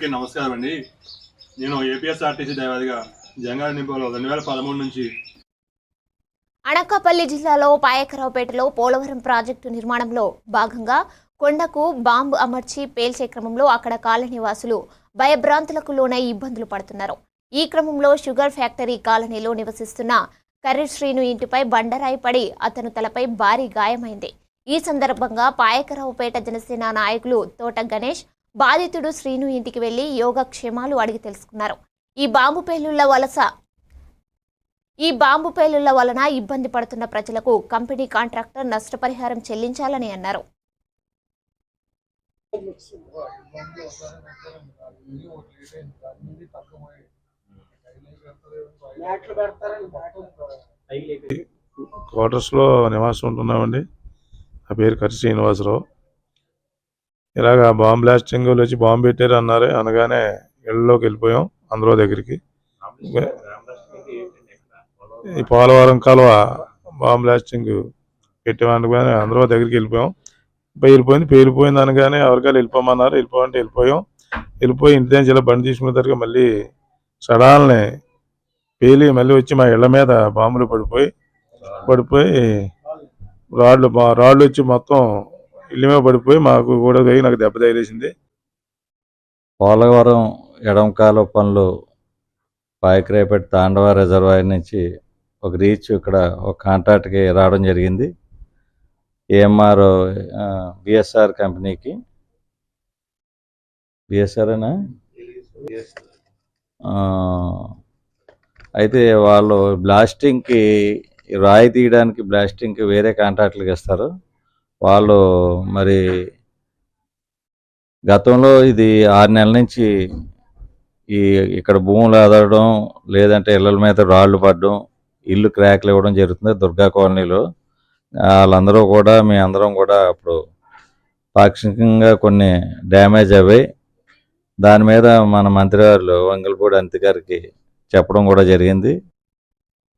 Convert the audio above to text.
అందరికీ నమస్కారం అండి. నేను ఏపీఎస్ఆర్టీసీ దైవాదిగా జంగారెడ్డి నింపులో రెండు వేల పదమూడు నుంచి అనకాపల్లి జిల్లాలో పాయకరావుపేటలో పోలవరం ప్రాజెక్టు నిర్మాణంలో భాగంగా కొండకు బాంబు అమర్చి పేల్చే క్రమంలో అక్కడ కాలనీ వాసులు భయభ్రాంతులకు లోనై ఇబ్బందులు పడుతున్నారు. ఈ క్రమంలో షుగర్ ఫ్యాక్టరీ కాలనీలో నివసిస్తున్న కర్రి శ్రీను ఇంటిపై బండరాయి పడి అతను తలపై భారీ గాయమైంది. ఈ సందర్భంగా పాయకరావుపేట జనసేన నాయకులు తోట గణేష్ బాధితుడు శ్రీను ఇంటికి వెళ్ళి యోగక్షేమాలు అడిగి తెలుసుకున్నారు. ఈ బాంబు పేలుళ్ళ వలస ఈ బాంబు పేలుళ్ళ వలన ఇబ్బంది పడుతున్న ప్రజలకు కంపెనీ కాంట్రాక్టర్ నష్టపరిహారం చెల్లించాలని అన్నారు. క్వార్టర్స్లో నివాసం ఉంటున్నామండి. నా పేరు కరి శ్రీనివాసరావు. ఇలాగ బాంబ్ బ్లాస్టింగ్ వచ్చి బాంబు పెట్టారు అన్నారు అనగానే ఇళ్ళలోకి వెళ్ళిపోయాం అందరూ దగ్గరికి. ఈ పోలవరం కాలువ బాంబ్ బ్లాస్టింగ్ పెట్టామనగానే అందరూ దగ్గరికి వెళ్ళిపోయాం. పేలిపోయింది పేలిపోయింది అనగానే ఎవరికాలు వెళ్ళిపోమన్నారు. వెళ్ళిపోమంటే వెళ్ళిపోయాం. వెళ్ళిపోయి ఇంటి దగ్గర ఇలా బండి తీసుకున్న తర్వాత మళ్ళీ సడాల్ని పేలి మళ్ళీ వచ్చి మా ఇళ్ళ మీద బాంబులు పడిపోయి పడిపోయి రాళ్ళు రాళ్ళు వచ్చి మొత్తం ఇల్లు మీద పడిపోయి మాకు కూడా తగిలి నాకు దెబ్బ తగిలేసింది. పోలవరం ఎడంకాల పనులు పాయకరేపేట తాండవ రిజర్వాయర్ నుంచి ఒక రీచ్ ఇక్కడ ఒక కాంట్రాక్ట్కి రావడం జరిగింది. ఏఎంఆర్ బిఎస్ఆర్ కంపెనీకి. బిఎస్ఆర్ఏనా అయితే వాళ్ళు బ్లాస్టింగ్కి రాయి తీయడానికి బ్లాస్టింగ్కి వేరే కాంట్రాక్టులకు ఇస్తారు వాళ్ళు మరి గతంలో ఇది ఆరు నెలల నుంచి ఈ ఇక్కడ భూములు ఆదరడం లేదంటే ఇళ్ళ మీద రాళ్ళు పడడం ఇల్లు క్రాక్లు ఇవ్వడం జరుగుతుంది దుర్గా కాలనీలో. వాళ్ళందరూ కూడా మీ అందరం కూడా అప్పుడు పాక్షికంగా కొన్ని డ్యామేజ్ అవ్వాయి దాని మీద మన మంత్రి గారు వంగలపూడి అంతి గారికి చెప్పడం కూడా జరిగింది.